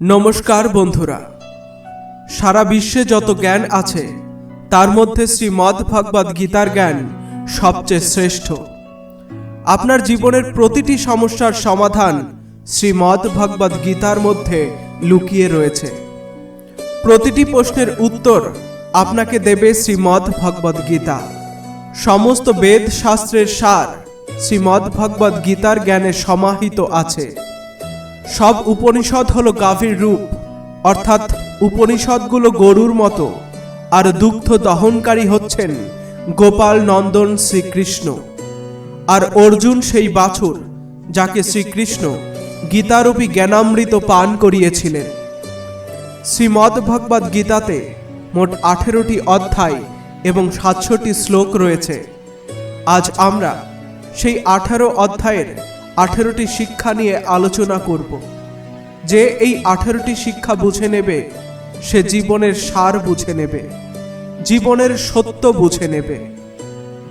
নমস্কার বন্ধুরা। সারা বিশ্বে যত জ্ঞান আছে, তার মধ্যে শ্রীমদ্ ভগবদ গীতার জ্ঞান সবচেয়ে শ্রেষ্ঠ। আপনার জীবনের প্রতিটি সমস্যার সমাধান শ্রীমদ্ ভগবদ গীতার মধ্যে লুকিয়ে রয়েছে। প্রতিটি প্রশ্নের উত্তর আপনাকে দেবে শ্রীমদ্ ভগবদ গীতা। সমস্ত বেদ শাস্ত্রের সার শ্রীমদ্ ভগবদ গীতার জ্ঞানে সমাহিত আছে। সব উপনিষদ হলো গাভীর রূপ, অর্থাৎ উপনিষদগুলো গরুর মতো, আর দুগ্ধ দহনকারী হচ্ছেন গোপাল নন্দন শ্রীকৃষ্ণ। আর অর্জুন সেই বাছুর, যাকে শ্রীকৃষ্ণ গীতারূপী জ্ঞানামৃত পান করিয়েছিলেন। শ্রীমদ্ ভগবদ গীতাতে মোট আঠেরোটি অধ্যায় এবং সাতশোটি শ্লোক রয়েছে। আজ আমরা সেই আঠারো অধ্যায়ের আঠেরোটি শিক্ষা নিয়ে আলোচনা করব। যে এই আঠেরোটি শিক্ষা বুঝে নেবে, সে জীবনের সার বুঝে নেবে, জীবনের সত্য বুঝে নেবে।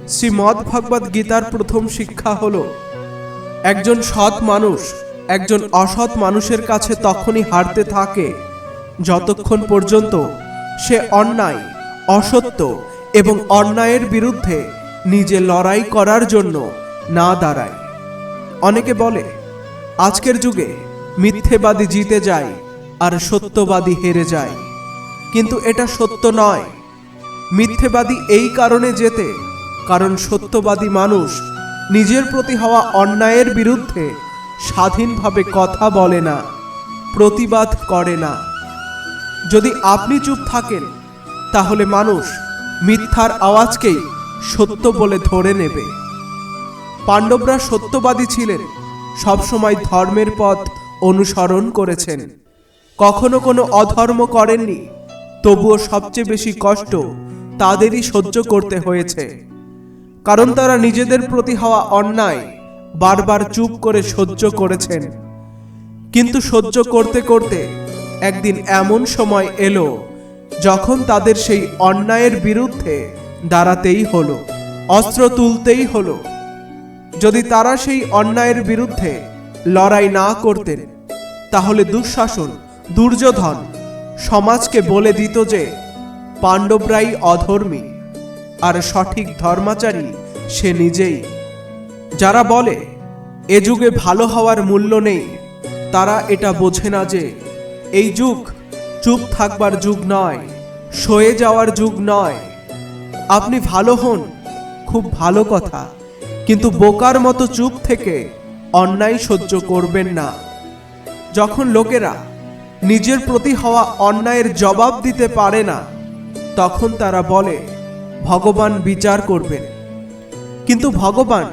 শ্রীমদ্ ভগবদ গীতার প্রথম শিক্ষা হল, একজন সৎ মানুষ, একজন অসৎ মানুষের কাছে তখনই হারতে থাকে, যতক্ষণ পর্যন্ত সে অন্যায়, অসত্য এবং অন্যায়ের বিরুদ্ধে নিজে লড়াই করার জন্য না দাঁড়ায়। অনেকে বলে, আজকের যুগে মিথ্যেবাদী জিতে যায় আর সত্যবাদী হেরে যায়। কিন্তু এটা সত্য নয়। মিথ্যেবাদী এই কারণে যেতে কারণ সত্যবাদী মানুষ নিজের প্রতি হওয়া অন্যায়ের বিরুদ্ধে স্বাধীনভাবে কথা বলে না, প্রতিবাদ করে না। যদি আপনি চুপ থাকেন, তাহলে মানুষ মিথ্যার আওয়াজকেই সত্য বলে ধরে নেবে। পাণ্ডবরা সত্যবাদী ছিলেন। সবসময় ধর্মের পথ অনুসরণ করেছেন। কখনো কোনো অধর্ম করেননি। তবুও সবচেয়ে বেশি কষ্ট তাদেরই সহ্য করতে হয়েছে। কারণ তারা নিজেদের প্রতি হওয়া অন্যায় বারবার চুপ করে সহ্য করেছেন। কিন্তু সহ্য করতে করতে একদিন এমন সময় এলো, যখন তাদের সেই অন্যায়ের বিরুদ্ধে দাঁড়াতেই হলো, অস্ত্র তুলতেই হলো। যদি তারা সেই অন্যায়ের বিরুদ্ধে লড়াই না করতেন, তাহলে দুঃশাসন, দুর্যোধন সমাজকে বলে দিত যে পাণ্ডবরাই অধর্মী আর সঠিক ধর্মাচারী সে নিজেই। যারা বলে, এ যুগে ভালো হওয়ার মূল্য নেই, তারা এটা বোঝে না যে এই যুগ চুপ থাকবার যুগ নয়, সয়ে যাওয়ার যুগ নয়। আপনি ভালো হন, খুব ভালো কথা। কিন্তু বোকার মতো চুপ থেকে অন্যায় সহ্য করবেন না। যখন লোকেরা নিজের প্রতি হওয়া অন্যায়ের জবাব দিতে পারে না, তখন তারা বলে, ভগবান বিচার করবেন। কিন্তু ভগবান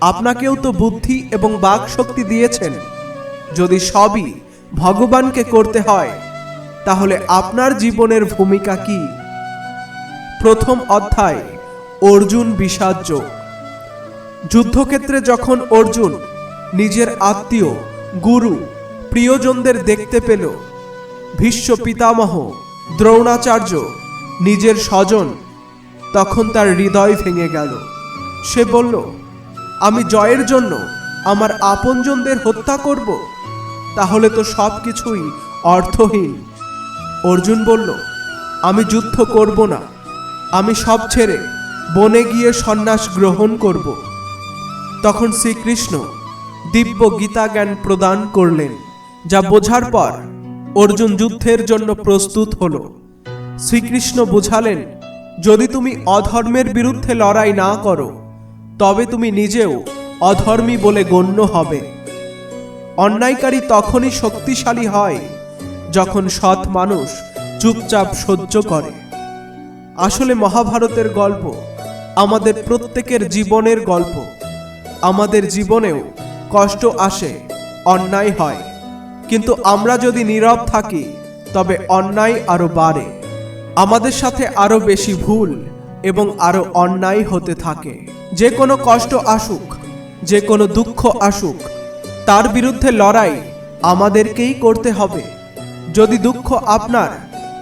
আপনাকেও তো বুদ্ধি এবং বাক শক্তি দিয়েছেন। যদি সবই ভগবানকে করতে হয়, তাহলে আপনার জীবনের ভূমিকা কি? প্রথম অধ্যায়, অর্জুন বিষাদ যোগ। যুদ্ধক্ষেত্রে যখন অর্জুন নিজের আত্মীয়, গুরু, প্রিয়জনদের দেখতে পেল, ভীষ্ম পিতামহ, দ্রোণাচার্য, নিজের স্বজন, তখন তার হৃদয় ভেঙে গেল। সে বলল, আমি জয়ের জন্য আমার আপনজনদের হত্যা করব? তাহলে তো সব কিছুই অর্থহীন। অর্জুন বলল, আমি যুদ্ধ করব না। আমি সব ছেড়ে বনে গিয়ে সন্ন্যাস গ্রহণ করব। তখন শ্রীকৃষ্ণ দিব্য গীতা জ্ঞান প্রদান করলেন, যা বোঝার পর অর্জুন যুদ্ধের জন্য প্রস্তুত হল। শ্রীকৃষ্ণ বোঝালেন, যদি তুমি অধর্মের বিরুদ্ধে লড়াই না করো, তবে তুমি নিজেও অধর্মী বলে গণ্য হবে। অন্যায়কারী তখনই শক্তিশালী হয় যখন সৎ মানুষ চুপচাপ সহ্য করে। আসলে মহাভারতের গল্প আমাদের প্রত্যেকের জীবনের গল্প। আমাদের জীবনেও কষ্ট আসে, অন্যায় হয়। কিন্তু আমরা যদি নীরব থাকি, তবে অন্যায় আরও বাড়ে। আমাদের সাথে আরও বেশি ভুল এবং আরও অন্যায় হতে থাকে। যে কোনো কষ্ট আসুক, যে কোনো দুঃখ আসুক, তার বিরুদ্ধে লড়াই আমাদেরকেই করতে হবে। যদি দুঃখ আপনার,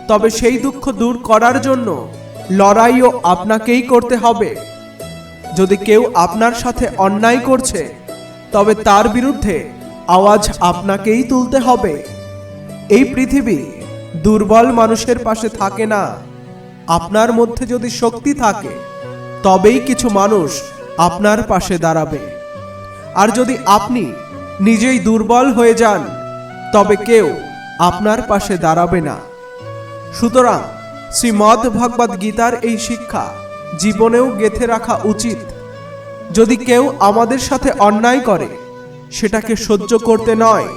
তবে সেই দুঃখ দূর করার জন্য লড়াইও আপনাকেই করতে হবে। যদি কেউ আপনার সাথে অন্যায় করছে, তবে তার বিরুদ্ধে আওয়াজ আপনাকেই তুলতে হবে। এই পৃথিবী দুর্বল মানুষের পাশে থাকে না। আপনার মধ্যে যদি শক্তি থাকে, তবেই কিছু মানুষ আপনার পাশে দাঁড়াবে। আর যদি আপনি নিজেই দুর্বল হয়ে যান, তবে কেউ আপনার পাশে দাঁড়াবে না। সুতরাং শ্রীমদ্ ভগবদ গীতার এই শিক্ষা জীবনেও গেথে রাখা উচিত। যদি কেউ আমাদের সাথে অন্যায় করে, সেটাকে সহ্য করতে নয়,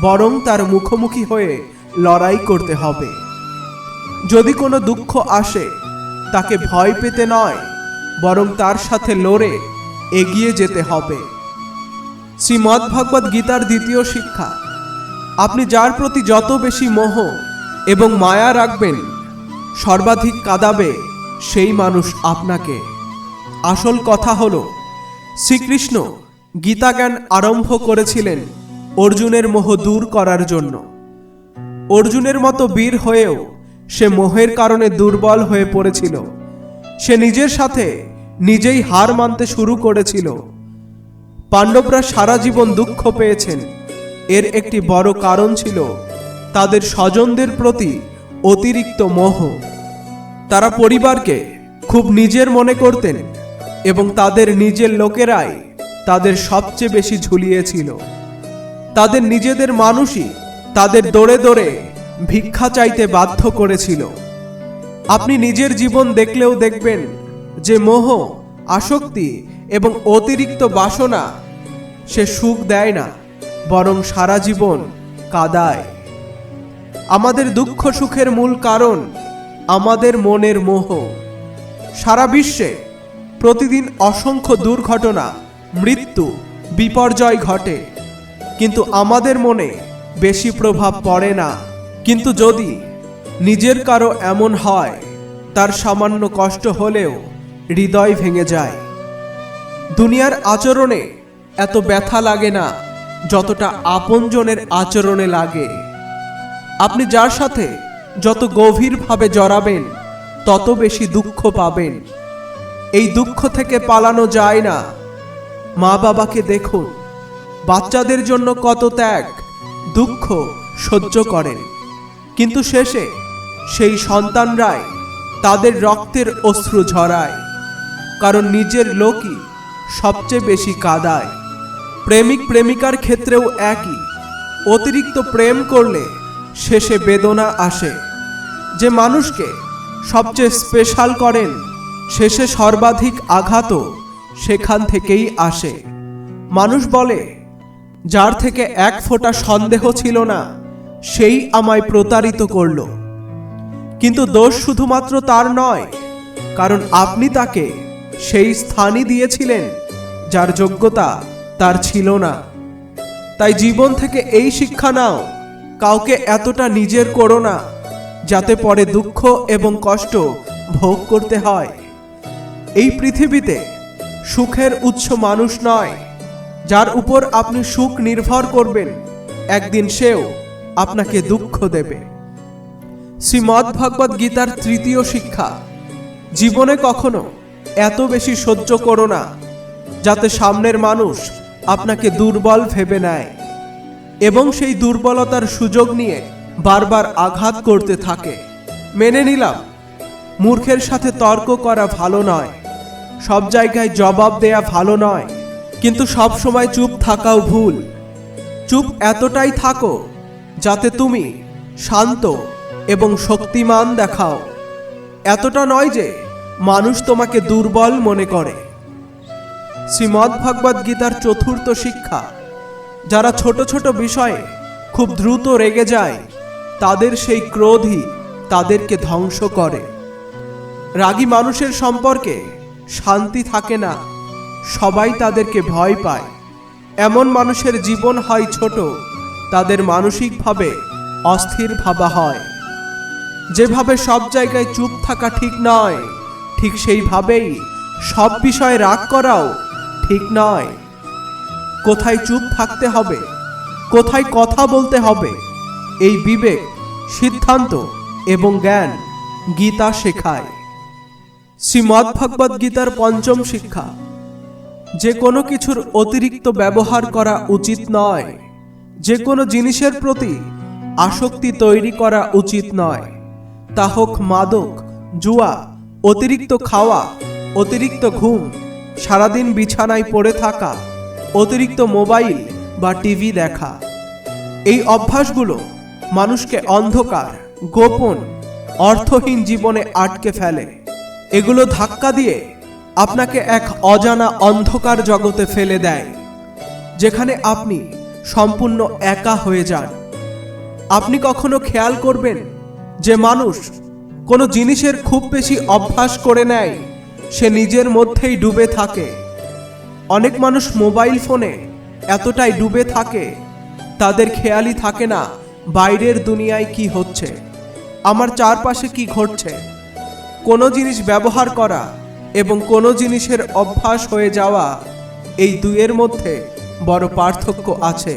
বরং তার মুখোমুখি হয়ে লড়াই করতে হবে। যদি কোনো দুঃখ আসে, তাকে ভয় পেতে নয়, বরং তার সাথে লড়ে এগিয়ে যেতে হবে। শ্রীমদ্ ভগবদ গীতার দ্বিতীয় শিক্ষা, আপনি যার প্রতি যত বেশি মোহ এবং মায়া রাখবেন, সর্বাধিক কাঁদাবে। সেই মানুষ আপনাকে। আসল কথা হল, শ্রীকৃষ্ণ গীতা জ্ঞান আরম্ভ করেছিলেন অর্জুনের মোহ দূর করার জন্য। অর্জুনের মতো বীর হয়েও সে মোহের কারণে দুর্বল হয়ে পড়েছিল। সে নিজের সাথে নিজেই হার মানতে শুরু করেছিল। পাণ্ডবরা সারা জীবন দুঃখ পেয়েছেন। এর একটি বড় কারণ ছিল তাদের স্বজনদের প্রতি অতিরিক্ত মোহ। তারা পরিবারকে খুব নিজের মনে করতেন এবং তাদের নিজের লোকেরাই তাদের সবচেয়ে বেশি ঝুলিয়েছিল। তাদের নিজেদের মানুষই তাদের দৌড়ে দৌড়ে ভিক্ষা চাইতে বাধ্য করেছিল। আপনি নিজের জীবন দেখলেও দেখবেন যে মোহ, আসক্তি এবং অতিরিক্ত বাসনা সে সুখ দেয় না, বরং সারা জীবন কাদায়। আমাদের দুঃখ সুখের মূল কারণ আমাদের মনের মোহ। সারা বিশ্বে প্রতিদিন অসংখ্য দুর্ঘটনা, মৃত্যু, বিপর্যয় ঘটে। কিন্তু আমাদের মনে বেশি প্রভাব পড়ে না। কিন্তু যদি নিজের কারও এমন হয়, তার সামান্য কষ্ট হলেও হৃদয় ভেঙে যায়। দুনিয়ার আচরণে এত ব্যথা লাগে না, যতটা আপনজনের আচরণে লাগে। আপনি যার সাথে যত গভীরভাবে জড়াবেন, তত বেশি দুঃখ পাবেন। এই দুঃখ থেকে পালানো যায় না। মা বাবাকে দেখুন। বাচ্চাদের জন্য কত ত্যাগ, দুঃখ সহ্য করেন। কিন্তু শেষে সেই সন্তানরাই তাদের রক্তের অশ্রু ঝরায়, কারণ নিজের লোকই সবচেয়ে বেশি কাদায়। প্রেমিক প্রেমিকার ক্ষেত্রেও একই। অতিরিক্ত প্রেম করলে শেষে বেদনা আসে। যে মানুষকে সবচেয়ে স্পেশাল করেন, শেষে সর্বাধিক আঘাতও সেখান থেকেই আসে। মানুষ বলে, যার থেকে এক ফোঁটা সন্দেহ ছিল না, সেই আমায় প্রতারিত করল। কিন্তু দোষ শুধুমাত্র তার নয়, কারণ আপনি তাকে সেই স্থানই দিয়েছিলেন, যার যোগ্যতা তার ছিল না। তাই জীবন থেকে এই শিক্ষা নাও কাউকে এতটা নিজের করো না, যাতে পরে দুঃখ এবং কষ্ট ভোগ করতে হয়। এই পৃথিবীতে সুখের উৎস মানুষ নয়, যার উপর আপনি সুখ নির্ভর করবেন, একদিন সেও আপনাকে দুঃখ দেবে। শ্রীমদ্ ভগবদ গীতার তৃতীয় শিক্ষা, জীবনে কখনো এত বেশি সহ্য করো না, যাতে সামনের মানুষ আপনাকে দুর্বল ভেবে নেয়। এবং সেই দুর্বলতার সুযোগ নিয়ে বারবার আঘাত করতে থাকে। মেনে নিলাম, মূর্খের সাথে তর্ক করা ভালো নয়। সব জায়গায় জবাব দেয়া ভালো নয়, কিন্তু সব সময় চুপ থাকাও ভুল। চুপ এতটাই থাকো যাতে তুমি শান্ত এবং শক্তিমান দেখাও। এতটা নয় যে মানুষ তোমাকে দুর্বল মনে করে। শ্রীমদ্ ভগবদ গীতার চতুর্থ শিক্ষা। যারা ছোট ছোট বিষয়ে খুব দ্রুত রেগে যায়, তাদের সেই ক্রোধই তাদেরকে ধ্বংস করে। রাগী মানুষের সম্পর্কে শান্তি থাকে না, সবাই তাদেরকে ভয় পায়। এমন মানুষের জীবন হয় ছোট, তাদের মানসিকভাবে অস্থির ভাবা হয়। যেভাবে সব জায়গায় চুপ থাকা ঠিক নয়, ঠিক সেইভাবেই সব বিষয়ে রাগ করাও ঠিক নয়। কোথায় চুপ থাকতে হবে? কোথায় কথা বলতে হবে? এই বিবেক, সিদ্ধান্ত এবং জ্ঞান গীতা শেখায়। শ্রীমদ্ ভগবদ গীতার পঞ্চম শিক্ষা, যে কোনো কিছুর অতিরিক্ত ব্যবহার করা উচিত নয়। যে কোনো জিনিসের প্রতি আসক্তি তৈরি করা উচিত নয়। তা হোক মাদক, জুয়া, অতিরিক্ত খাওয়া, অতিরিক্ত ঘুম, সারাদিন বিছানায় পড়ে থাকা অতিরিক্ত মোবাইল বা টিভি দেখা। এই অভ্যাসগুলো মানুষকে অন্ধকার, গোপন, অর্থহীন জীবনে আটকে ফেলে। এগুলো ধাক্কা দিয়ে আপনাকে এক অজানা অন্ধকার জগতে ফেলে দেয়, যেখানে আপনি সম্পূর্ণ একা হয়ে যান। আপনি কখনো খেয়াল করবেন যে মানুষ কোনো জিনিসের খুব বেশি অভ্যাস করে নেয়, সে নিজের মধ্যেই ডুবে থাকে। অনেক মানুষ মোবাইল ফোনে এতটাই ডুবে থাকে, তাদের খেয়ালই থাকে না বাইরের দুনিয়ায় কি হচ্ছে, আমার চারপাশে কি ঘটছে। কোনো জিনিস ব্যবহার করা এবং কোনো জিনিসের অভ্যাস হয়ে যাওয়া এই দুইয়ের মধ্যে বড় পার্থক্য আছে।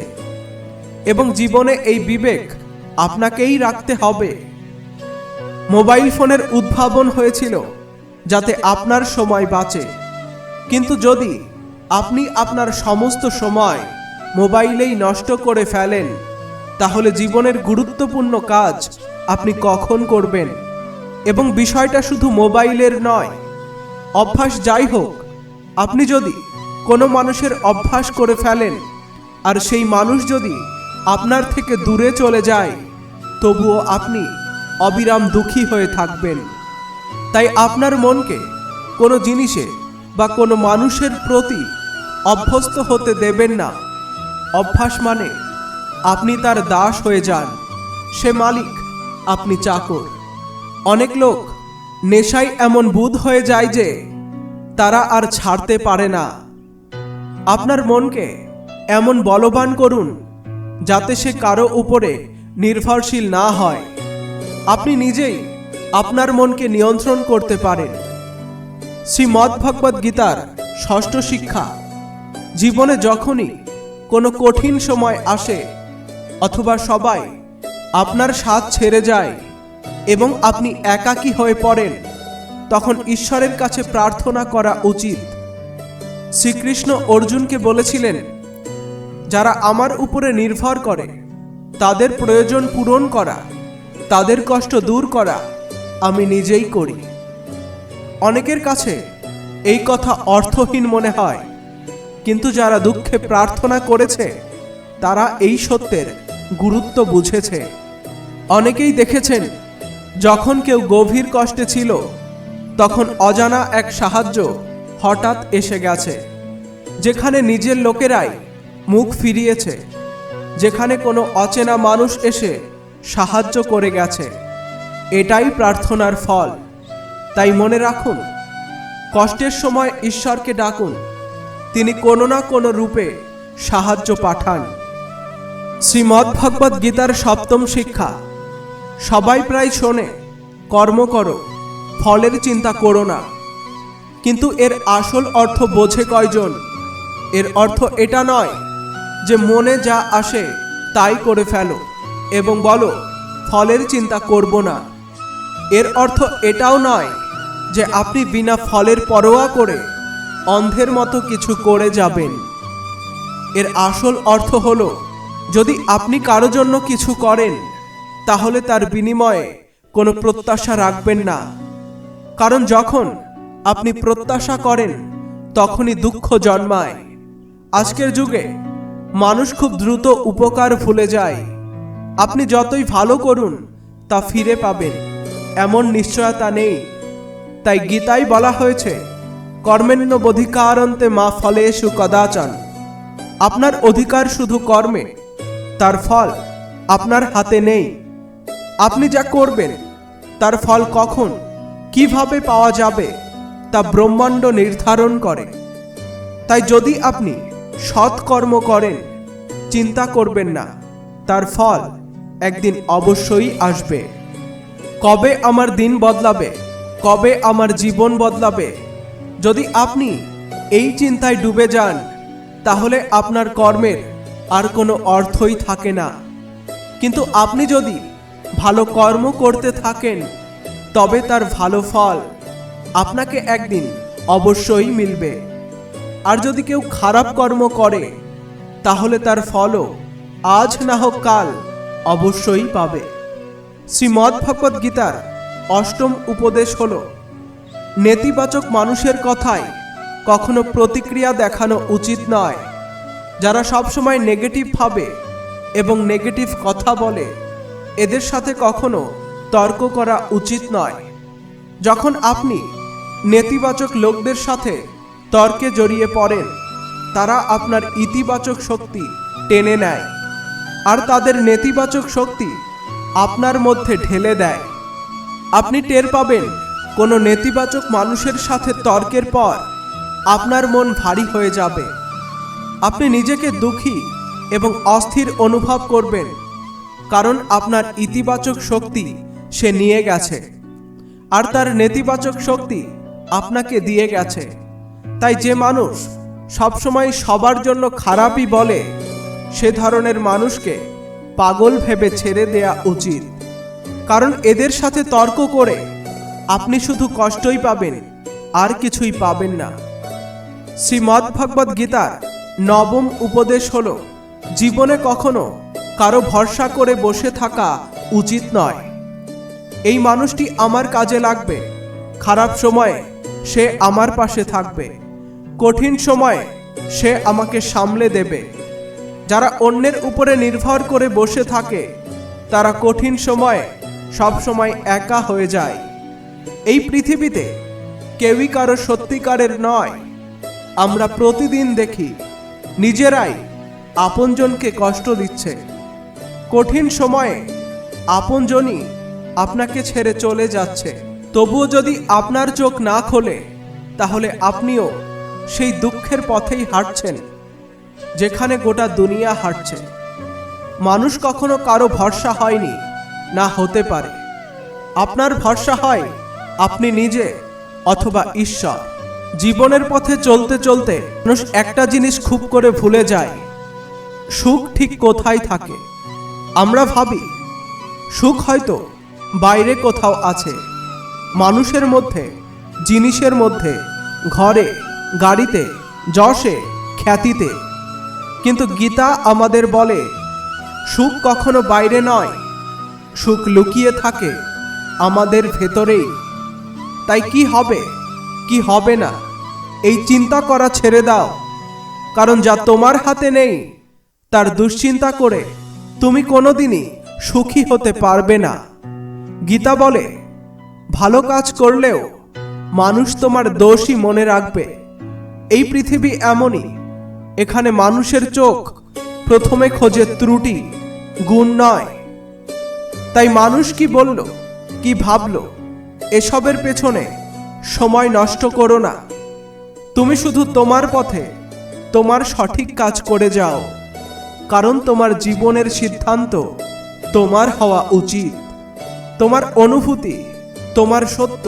এবং জীবনে এই বিবেক আপনাকেই রাখতে হবে। মোবাইল ফোনের উদ্ভাবন হয়েছিল যাতে আপনার সময় বাঁচে। কিন্তু যদি আপনি আপনার সমস্ত সময় মোবাইলেই নষ্ট করে ফেলেন। তাহলে জীবনের গুরুত্বপূর্ণ কাজ আপনি কখন করবেন? এবং বিষয়টা শুধু মোবাইলের নয়, অভ্যাস যাই হোক, আপনি যদি কোনো মানুষের অভ্যাস করে ফেলেন, আর সেই মানুষ যদি আপনার থেকে দূরে চলে যায়, তবুও আপনি অবিরাম দুঃখী হয়ে থাকবেন। তাই আপনার মনকে কোনো জিনিসে বা কোনো মানুষের প্রতি অভ্যস্ত হতে দেবেন না। অভ্যাস মানে আপনি তার দাস হয়ে যান। সে মালিক, আপনি চাকর। অনেক লোক নেশায় এমন বুধ হয়ে যায় যে তারা আর ছাড়তে পারে না। আপনার মনকে এমন বলবান করুন যাতে সে কারও উপরে নির্ভরশীল না হয়। আপনি নিজেই আপনার মনকে নিয়ন্ত্রণ করতে পারেন। শ্রীমদ্ গীতার ষষ্ঠ শিক্ষা। জীবনে যখনই কোনো কঠিন সময় আসে, অথবা সবাই আপনার স্বাদ ছেড়ে যায় এবং আপনি একাকী হয়ে পড়েন, তখন ঈশ্বরের কাছে প্রার্থনা করা উচিত। শ্রীকৃষ্ণ অর্জুনকে বলেছিলেন, যারা আমার উপরে নির্ভর করে, তাদের প্রয়োজন পূরণ করা, তাদের কষ্ট দূর করা আমি নিজেই করি। অনেকের কাছে এই কথা অর্থহীন মনে হয়। কিন্তু যারা দুঃখে প্রার্থনা করেছে, তারা এই সত্যের গুরুত্ব বুঝেছে। অনেকেই দেখেছেন, যখন কেউ গভীর কষ্টে ছিল, তখন অজানা এক সাহায্য হঠাৎ এসে গেছে, যেখানে নিজের লোকেরাই মুখ ফিরিয়েছে, যেখানে কোনো অচেনা মানুষ এসে সাহায্য করে গেছে। এটাই প্রার্থনার ফল। তাই মনে রাখুন, কষ্টের সময় ঈশ্বরকে ডাকুন, তিনি কোনো না কোনো রূপে সাহায্য পাঠান। শ্রীমদ্ ভগবদ গীতার সপ্তম শিক্ষা, সবাই প্রায় শোনে, কর্ম করো, ফলের চিন্তা করো না। কিন্তু এর আসল অর্থ বোঝে কয়জন? এর অর্থ এটা নয় যে মনে যা আসে তাই করে ফেলো এবং বলো, ফলের চিন্তা করব না। এর অর্থ এটাও নয় যে আপনি বিনা ফলের পরোয়া করে অন্ধের মতো কিছু করে যাবেন। এর আসল অর্থ হলো, যদি আপনি কারও জন্য কিছু করেন, তাহলে তার বিনিময়ে কোনো প্রত্যাশা রাখবেন না। কারণ যখন আপনি প্রত্যাশা করেন, তখনই দুঃখ জন্মায়। আজকের যুগে মানুষ খুব দ্রুত উপকার ভুলে যায়। আপনি যতই ভালো করুন, তা ফিরে পাবেন। এমন নিশ্চয়তা নেই তাই গীতায় বলা হয়েছে, কর্মেণ্য বধিকারন্তে মা ফলেষু কদাচন। আপনার অধিকার শুধু কর্মে, তার ফল আপনার হাতে নেই। আপনি যা করবেন, তার ফল কখন, কীভাবে পাওয়া যাবে, তা ব্রহ্মাণ্ড নির্ধারণ করে। তাই যদি আপনি সৎকর্ম করেন, চিন্তা করবেন না, তার ফল একদিন অবশ্যই আসবে। কবে আমার দিন বদলাবে? কবে আমার জীবন বদলাবে? যদি আপনি এই চিন্তায় ডুবে যান, তাহলে আপনার কর্মের আর কোনো অর্থই থাকে না। কিন্তু আপনি যদি ভালো কর্ম করতে থাকেন, তবে তার ভালো ফল আপনাকে একদিন অবশ্যই মিলবে। আর যদি কেউ খারাপ কর্ম করে, তাহলে তার ফলও আজ না হোক কাল অবশ্যই পাবে। শ্রীমদ্ ভগবদ গীতার অষ্টম উপদেশ হল, নেতিবাচক মানুষের কথায় কখনো প্রতিক্রিয়া দেখানো উচিত নয়। যারা সবসময় নেগেটিভ ভাবে এবং নেগেটিভ কথা বলে, এদের সাথে কখনো তর্ক করা উচিত নয়। যখন আপনি নেতিবাচক লোকদের সাথে তর্কে জড়িয়ে পড়েন, তারা আপনার ইতিবাচক শক্তি টেনে নেয়, আর তাদের নেতিবাচক শক্তি আপনার মধ্যে ঢেলে দেয়। আপনি টের পাবেন, কোনো নেতিবাচক মানুষের সাথে তর্কের পর আপনার মন ভারী হয়ে যাবে। আপনি নিজেকে দুঃখী এবং অস্থির অনুভব করবেন, কারণ আপনার ইতিবাচক শক্তি সে নিয়ে গেছে। আর তার নেতিবাচক শক্তি আপনাকে দিয়ে গেছে। তাই যে মানুষ সবসময় সবার জন্য খারাপই বলে, সে ধরনের মানুষকে পাগল ভেবে ছেড়ে দেয়া উচিত। কারণ এদের সাথে তর্ক করে আপনি শুধু কষ্টই পাবেন, আর কিছুই পাবেন না। শ্রীমদ্ ভগবদ গীতার নবম উপদেশ হল, জীবনে কখনো কারও ভরসা করে বসে থাকা উচিত নয়। এই মানুষটি আমার কাজে লাগবে, খারাপ সময়ে সে আমার পাশে থাকবে, কঠিন সময়ে সে আমাকে সামলে দেবে। যারা অন্যের উপরে নির্ভর করে বসে থাকে, তারা কঠিন সময়ে সবসময় একা হয়ে যায়। এই পৃথিবীতে কেউই কারও সত্যিকারের নয়। আমরা প্রতিদিন দেখি, নিজেরাই আপনজনকে কষ্ট দিচ্ছে। কঠিন সময়ে আপনজনই আপনাকে ছেড়ে চলে যাচ্ছে। তবুও যদি আপনার চোখ না খোলে, তাহলে আপনিও সেই দুঃখের পথেই হাঁটছেন, যেখানে গোটা দুনিয়া হাঁটছে। মানুষ কখনো কারও ভরসা হয়নি না হতে পারে। আপনার ভরসা হয় আপনি নিজে অথবা ঈশ্বর। জীবনের পথে চলতে চলতে মানুষ একটা জিনিস খুব করে ভুলে যায়, সুখ ঠিক কোথায় থাকে? আমরা ভাবি, সুখ হয়তো বাইরে কোথাও আছে। মানুষের মধ্যে, জিনিসের মধ্যে, ঘরে, গাড়িতে, যশে, খ্যাতিতে। কিন্তু গীতা আমাদের বলে, সুখ কখনো বাইরে নয় সুখ লুকিয়ে থাকে আমাদের ভেতরেই। তাই কি হবে? কি হবে না? এই চিন্তা করা ছেড়ে দাও। কারণ যা তোমার হাতে নেই, তার দুশ্চিন্তা করে তুমি কোনোদিনই সুখী হতে পারবে না। গীতা বলে, ভালো কাজ করলেও মানুষ তোমার দোষই মনে রাখবে। এই পৃথিবী এমনই, এখানে মানুষের চোখ প্রথমে খোঁজে ত্রুটি, গুণ নয়। তাই মানুষ কি বলল, কি ভাবলো, এসবের পেছনে সময় নষ্ট করো না। তুমি শুধু তোমার পথে, তোমার সঠিক কাজ করে যাও, কারণ তোমার জীবনের সিদ্ধান্ত তোমার হওয়া উচিত। তোমার অনুভূতি, তোমার সত্য,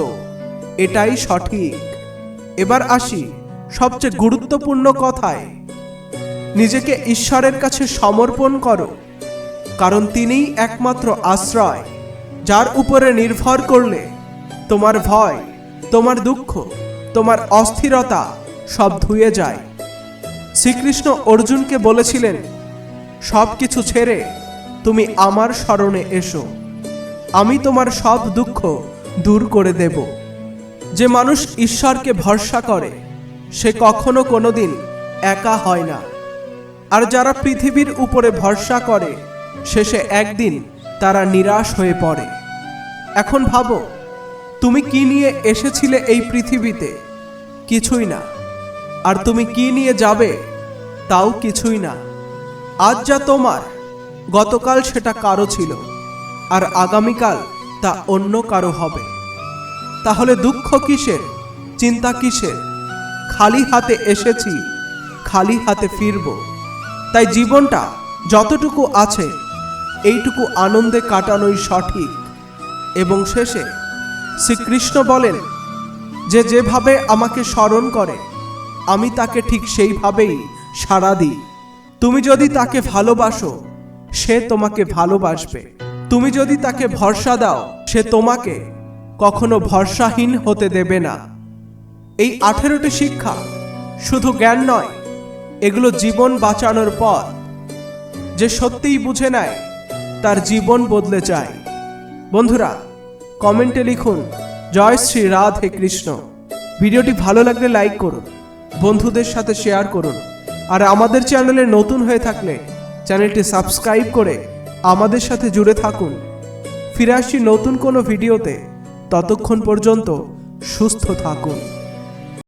এটাই সঠিক। এবার আসি সবচেয়ে গুরুত্বপূর্ণ কথায়। নিজেকে ঈশ্বরের কাছে সমর্পণ করো। কারণ তিনিই একমাত্র আশ্রয়, যার উপরে নির্ভর করলে তোমার ভয়, তোমার দুঃখ, তোমার অস্থিরতা সব ধুয়ে যায়। শ্রীকৃষ্ণ অর্জুনকে বলেছিলেন, সব কিছু ছেড়ে তুমি আমার স্মরণে এসো। আমি তোমার সব দুঃখ দূর করে দেব। যে মানুষ ঈশ্বরকে ভরসা করে, সে কখনো কোনোদিন একা হয় না। আর যারা পৃথিবীর উপরে ভরসা করে শেষে একদিন তারা নিরাশ হয়ে পড়ে। এখন ভাবো, তুমি কি নিয়ে এসেছিলে এই পৃথিবীতে? কিছুই না। আর তুমি কি নিয়ে যাবে? তাও কিছুই না। আজ যা তোমার, গতকাল সেটা কারও ছিল, আর আগামীকাল তা অন্য কারও হবে। তাহলে দুঃখ কিসের, চিন্তা কিসের? খালি হাতে এসেছি, খালি হাতে ফিরব। তাই জীবনটা যতটুকু আছে এইটুকু আনন্দে কাটানোই সঠিক। এবং শেষে শ্রীকৃষ্ণ বলেন, যে যেভাবে আমাকে স্মরণ করে, আমি তাকে ঠিক সেইভাবেই সাড়া দিই। তুমি যদি তাকে ভালোবাসো, সে তোমাকে ভালোবাসবে। তুমি যদি তাকে ভরসা দাও, সে তোমাকে কখনো ভরসাহীন হতে দেবে না। এই আঠেরোটি শিক্ষা শুধু জ্ঞান নয়, এগুলো জীবন বাঁচানোর পথ। যে সত্যিই বুঝে নেয় তার জীবন বদলে যায়। বন্ধুরা, কমেন্টে লিখুন, জয় শ্রী রাধে কৃষ্ণ। ভিডিওটি ভালো লাগলে লাইক করুন, বন্ধুদের সাথে শেয়ার করুন, আর আমাদের চ্যানেলে নতুন হয়ে থাকলে চ্যানেলটি সাবস্ক্রাইব করে আমাদের সাথে জুড়ে থাকুন। ফিরে আসছি নতুন কোনো ভিডিওতে। ততক্ষণ পর্যন্ত সুস্থ থাকুন।